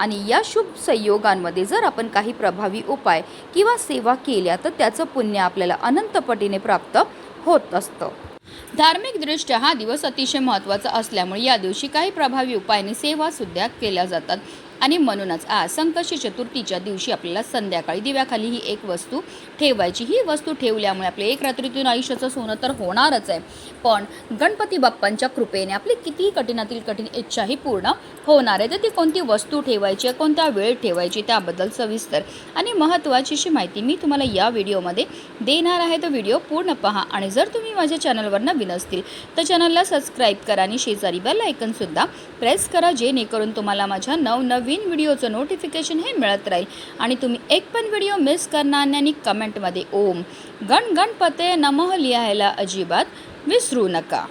आणि या शुभ संयोगांमध्ये जर आपण काही प्रभावी उपाय किंवा सेवा केल्या तर त्याचं पुण्य आपल्याला अनंतपटीने प्राप्त होत असतं. धार्मिकदृष्ट्या हा दिवस अतिशय महत्त्वाचा असल्यामुळे या दिवशी काही प्रभावी उपायाने सेवा सुद्धा केल्या जातात. आणि म्हणूनच आज संकष्टी चतुर्थीच्या दिवशी आपल्याला संध्याकाळी दिव्याखाली ही एक वस्तू ठेवायची. ही वस्तू ठेवल्यामुळे आपले एक रात्रीतून आयुष्याचं सोनं तर होणारच आहे. पण गणपती बाप्पांच्या कृपेने आपली कितीही कठीणातील कठीण इच्छाही पूर्ण होणार आहे. तर ती कोणती वस्तू ठेवायची आहे कोणत्या वेळ ठेवायची त्याबद्दल सविस्तर आणि महत्त्वाची अशी माहिती मी तुम्हाला या व्हिडिओमध्ये देणार आहे. तर व्हिडिओ पूर्ण पहा आणि जर तुम्ही माझ्या चॅनलवर नवीन असतील तर चॅनलला सबस्क्राईब करा आणि शेजारी बेल आयकनसुद्धा प्रेस करा जेणेकरून तुम्हाला माझ्या नवनवीन व्हिडिओचं नोटिफिकेशन हे मिळत राहील. आणि तुम्ही एक पण व्हिडिओ मिस करणार नाही आणि कमेंटमध्ये ओम. गण गणपते नमः लिहायला अजिबात विसरू नका.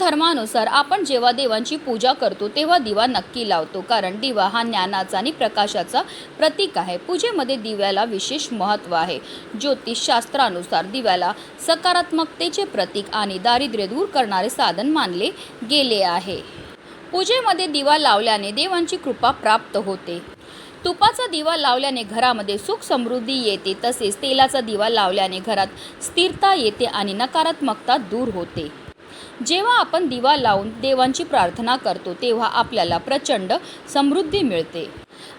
धर्मानुसार आपण जेव्हा देवांची पूजा करतो तेव्हा दिवा नक्की लावतो. कारण दिवा हा ज्ञानाचा आणि प्रकाशाचा प्रतीक आहे. पूजेमध्ये दिव्याला विशेष महत्त्व आहे. ज्योतिषशास्त्रानुसार दिव्याला सकारात्मकतेचे प्रतीक आणि दारिद्र्य दूर करणारे साधन मानले गेले आहे. पूजेमध्ये दिवा लावल्याने देवांची कृपा प्राप्त होते. तुपाचा दिवा लावल्याने घरामध्ये सुख समृद्धी येते. तसेच तेलाचा दिवा लावल्याने घरात स्थिरता येते आणि नकारात्मकता दूर होते. जेव्हा आपण दिवा लावून देवांची प्रार्थना करतो तेव्हा आपल्याला प्रचंड समृद्धी मिळते.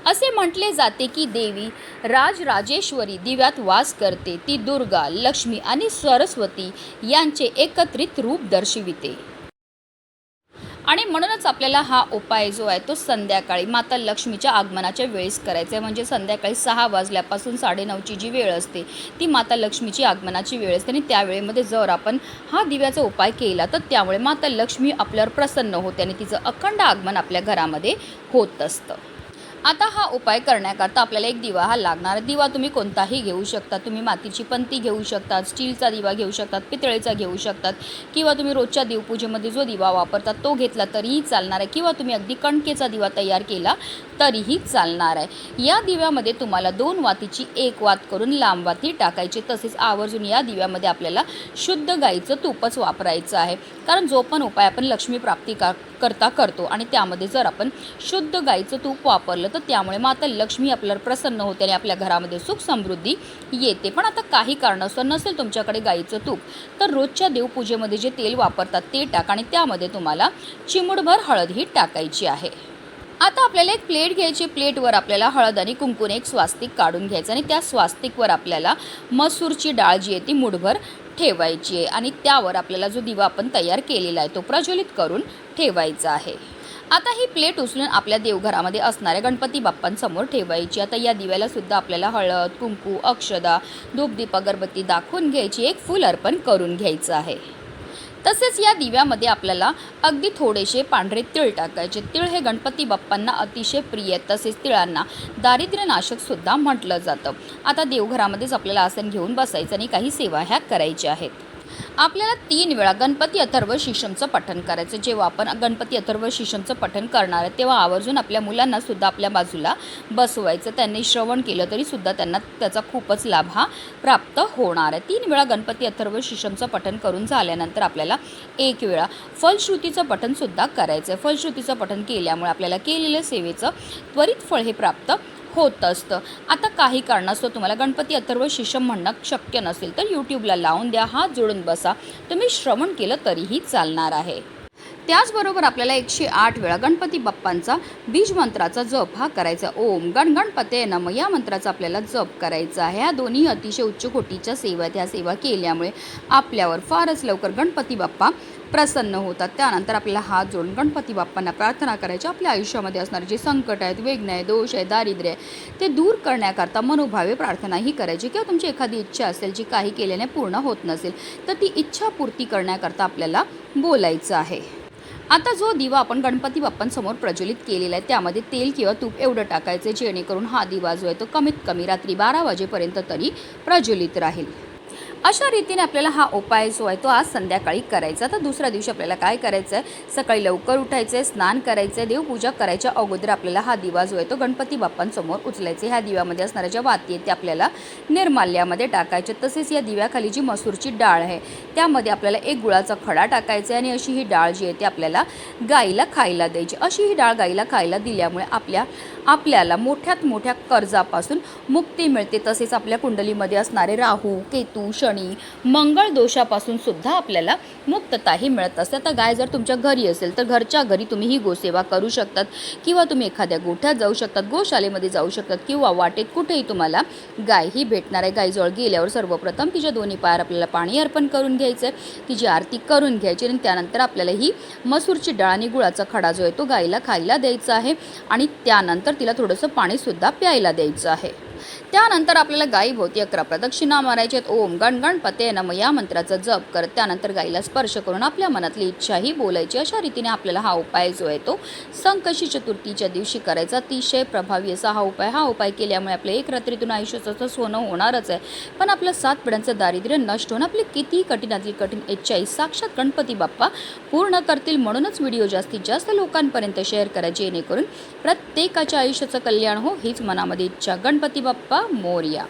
असे म्हटले जाते की देवी राजराजेश्वरी दिव्यात वास करते ती दुर्गा लक्ष्मी आणि सरस्वती यांचे एकत्रित रूप दर्शविते. आणि म्हणूनच आपल्याला हा उपाय जो आहे तो संध्याकाळी माता लक्ष्मीच्या आगमनाच्या वेळेस करायचा आहे. म्हणजे संध्याकाळी सहा वाजल्यापासून साडेनऊची जी वेळ असते ती माता लक्ष्मीची आगमनाची वेळ असते. आणि त्यावेळेमध्ये जर आपण हा दिव्याचा उपाय केला तर त्यामुळे माता लक्ष्मी आपल्यावर प्रसन्न होते आणि तिचं अखंड आगमन आपल्या घरामध्ये होत असतं. आता हा उपाय करण्याकरता आपल्याला एक दिवा हा लागणार. दिवा तुम्ही कोणताही घेऊ शकता. तुम्ही मातीची पंती घेऊ शकतात स्टीलचा दिवा घेऊ शकतात पितळेचा घेऊ शकतात किंवा तुम्ही रोजच्या देवपूजेमध्ये जो दिवा वापरतात तो घेतला तरीही चालणार आहे किंवा तुम्ही अगदी कणकेचा दिवा तयार केला तरीही चालणार आहे. या दिव्यामध्ये तुम्हाला दोन वातीची एक वात करून लांब वाती टाकायची. तसेच आवर्जून या दिव्यामध्ये आपल्याला शुद्ध गाईचं तूपच वापरायचं आहे. कारण जो पण उपाय आपण लक्ष्मी प्राप्ती का करता करतो आणि त्यामध्ये जर आपण शुद्ध गाईचं तूप वापरलं तर त्यामुळे माता लक्ष्मी आपल्याला प्रसन्न होते आणि आपल्या घरामध्ये सुख समृद्धी येते. पण आता काही कारणास्तव नसेल तुमच्याकडे गाईचं तूप तर रोजच्या देवपूजेमध्ये जे तेल वापरतात ते टाका आणि त्यामध्ये तुम्हाला चिमुडभर हळद ही टाकायची आहे. आता आपल्याला एक प्लेट घ्यायची. प्लेटवर आपल्याला हळद आणि कुंकून एक स्वास्तिक काढून घ्यायचं आणि त्या स्वास्तिकवर आपल्याला मसूरची डाळ जी आहे ती मुठभर ठेवायची आहे आणि त्यावर आपल्याला जो दिवा आपण तयार केलेला आहे तो प्रज्वलित करून ठेवायचा आहे. आता ही प्लेट उचलून आपल्या देवघरामध्ये असणाऱ्या गणपती बाप्पांसमोर ठेवायची. आता या दिव्याला सुद्धा आपल्याला हळद कुंकू अक्षदा धूपदीप अगरबत्ती दाखवून घ्यायची. एक फूल अर्पण करून घ्यायचं आहे. तसेच या दिव्यामध्ये आपल्याला अगदी थोडेसे पांढरे तिळ टाकायचे. तिळ हे गणपती बाप्पांना अतिशय प्रिय आहेत. तसेच तिळांना दारिद्र्यनाशकसुद्धा म्हटलं जातं. आता देवघरामध्येच आपल्याला आसन घेऊन बसायचं आणि काही सेवा ह्या करायच्या आहेत. आपल्याला तीन वेळा गणपती अथर्व शिशमचं पठण करायचं. जेव्हा आपण गणपती अथर्व शिशमचं पठण करणार आहे तेव्हा आवर्जून आपल्या मुलांना सुद्धा आपल्या बाजूला बसवायचं. त्यांनी श्रवण केलं तरी सुद्धा त्यांना त्याचा खूपच लाभ हा प्राप्त होणार आहे. तीन वेळा गणपती अथर्व शिशमचं पठण करून झाल्यानंतर आपल्याला एक वेळा फलश्रुतीचं पठणसुद्धा करायचं आहे फलश्रुतीचं पठण केल्यामुळे आपल्याला केलेल्या सेवेचं त्वरित फळ हे प्राप्त होत असतं. आता काही कारणास्तव तुम्हाला गणपती अथर्व शिशम म्हणणं शक्य नसेल तर यूट्यूबला लावून द्या हात जोडून बसा. तुम्ही श्रवण केलं तरीही चालणार आहे. त्याचबरोबर आपल्याला एकशे आठ वेळा गणपती बाप्पांचा बीज मंत्राचा जप हा करायचा. ओम गण गणपते नम या मंत्राचा आपल्याला जप करायचा आहे. ह्या दोन्ही अतिशय उच्च कोटीच्या सेवा त्या ह्या सेवा केल्यामुळे आपल्यावर फारच लवकर गणपती बाप्पा प्रसन्न होतात. त्यानंतर आपल्याला हात जोडून गणपती बाप्पांना प्रार्थना करायची. आपल्या आयुष्यामध्ये असणारे जे संकट आहेत वेगणे आहे दोष आहे दारिद्र्य आहे ते दूर करण्याकरता मनोभावे प्रार्थनाही करायची किंवा तुमची एखादी इच्छा असेल जी काही केल्याने पूर्ण होत नसेल तर ती इच्छा पूर्ती करण्याकरता आपल्याला बोलायचं आहे. आता जो दिवा आपण गणपती बाप्पांसमोर प्रज्वलित केलेला आहे त्यामध्ये तेल किंवा तूप एवढं टाकायचं जेणेकरून हा दिवा जो आहे तो कमीत कमी रात्री बारा वाजेपर्यंत तरी प्रज्वलित राहील. अशा रीतीने आपल्याला हा उपाय जो आहे तो आज संध्याकाळी करायचा तर दुसऱ्या दिवशी आपल्याला काय करायचं आहे सकाळी लवकर उठायचं आहे स्नान करायचं आहे देवपूजा करायच्या अगोदर आपल्याला हा दिवा जो आहे तो गणपती बाप्पांसमोर उचलायचा ह्या दिव्यामध्ये असणाऱ्या ज्या वाती आहेत त्या आपल्याला निर्माल्यामध्ये टाकायचे तसेच या दिव्याखाली जी मसूरची डाळ आहे त्यामध्ये आपल्याला एक गुळाचा खडा टाकायचा आहे आणि अशी ही डाळ जी आहे ती आपल्याला गाईला खायला द्यायची अशी ही डाळ गाईला खायला दिल्यामुळे आपल्या आपल्याला मोठ्यात मोठ्या कर्जापासून मुक्ती मिळते तसेच आपल्या कुंडलीमध्ये असणारे राहू केतू शनी मंगळ दोषापासून सुद्धा आपल्याला मुक्तताही मिळत असते. आता गाय जर तुमच्या घरी असेल तर घरच्या घरी तुम्ही ही गोसेवा करू शकतात किंवा तुम्ही एखाद्या गोठ्यात जाऊ शकतात गोशालेमध्ये जाऊ शकतात किंवा वाटेत कुठेही तुम्हाला गाय ही भेटणार आहे. गायजवळ गेल्यावर सर्वप्रथम तिच्या दोन्ही पायावर आपल्याला पाणी अर्पण करून घ्यायचं आहे तिची आरती करून घ्यायची आणि त्यानंतर आपल्याला ही मसूरची डाळ आणि गुळाचा खडा जो आहे तो गाईला खायला द्यायचा आहे. आणि त्यानंतर तिला थोडंसं पाणीसुद्धा प्यायला द्यायचं आहे. त्यानंतर आपल्याला गायीभोवती अकरा. प्रदक्षिणा मारायच्या आहेत. ओम गण गणपते नम. या मंत्राचा जप करत त्यानंतर गाईला स्पर्श करून आपल्या मनातली इच्छाही बोलायची. अशा रीतीने आपल्याला हा उपाय जो आहे तो संकशी चतुर्थीच्या दिवशी करायचा. अतिशय प्रभावी असा हा उपाय. हा उपाय केल्यामुळे आपल्या एक रात्रीतून आयुष्याचं सोनं होणारच आहे. पण आपलं सात पिढ्यांचं दारिद्र्य नष्ट होणं आपली किती कठीणातली कठीण इच्छाही साक्षात गणपती बाप्पा पूर्ण करतील म्हणूनच व्हिडिओ जास्तीत जास्त लोकांपर्यंत शेअर करा जेणेकरून प्रत्येकाच्या आयुष्याचं कल्याण हो हीच मनामध्ये इच्छा. गणपती बाप्पा मोर्या